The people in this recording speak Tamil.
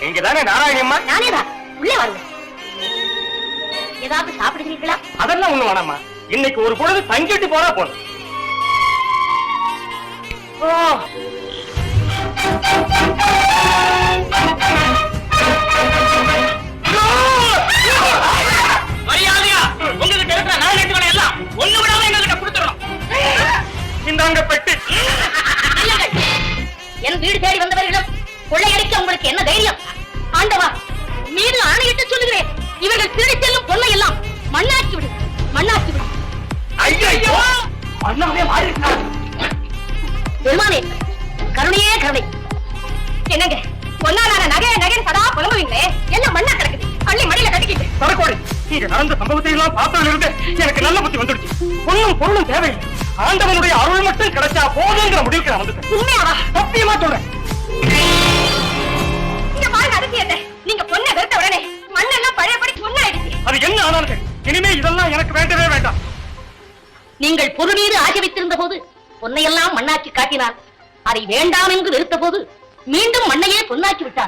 நீங்க தானே நாராயணி அம்மா? நானே தான் உள்ளே வாருங்க. ஏதாவது சாப்பிடுகிறீர்களா? அதெல்லாம் ஒண்ணு வேணாம்மா. இன்னைக்கு ஒரு பொழுது தங்கிட்டு போனா போதும். மரியாதையா? இருக்கிற எல்லாம் ஒண்ணு விடாம எங்ககிட்ட கொடுத்துடணும். இந்தாங்க பெட்டி. இல்லைங்கள். என் வீடு தேடி வந்தவர்களிடம் மீது ஆணையிட்டு சொல்லுகிறேன். இவர்கள் திருடி செல்லும் பொண்ணை எல்லாம் மண்ணாக்கி விடு மண்ணாக்கி விடு. ஐயோ அண்ணாவே மாறி பெருமானே கருணையே கருணை. என்னங்க பொன்னாலான நகை நகை சதா புலம்புவீங்களே? எல்லாம் மண்ணா கிடக்குது? அள்ளி மடியில கட்டிக்கிட்டு. தரக்கோடி நீங்க நடந்த சம்பவத்தை எல்லாம் பார்த்ததுல இருந்து எனக்கு நல்ல புத்தி வந்துடுச்சு. பொண்ணும் பொருளும் தேவையில்லை. ஆண்டவனுடைய அருள் மட்டும் கிடைச்சா போதுங்கிற முடிவுக்கு நான் வந்துட்டேன். உண்மையாவா? சத்தியமா சொல்றேன். இதெல்லாம் எனக்கு வேண்டவே வேண்டாம். நீங்கள் பொது ஆகி வைத்திருந்த போது பொன்னையெல்லாம் மண்ணாக்கி காட்டினார். அதை வேண்டாம் என்று நிறுத்த போது மீண்டும் மண்ணையே பொன்னாக்கி விட்டார்.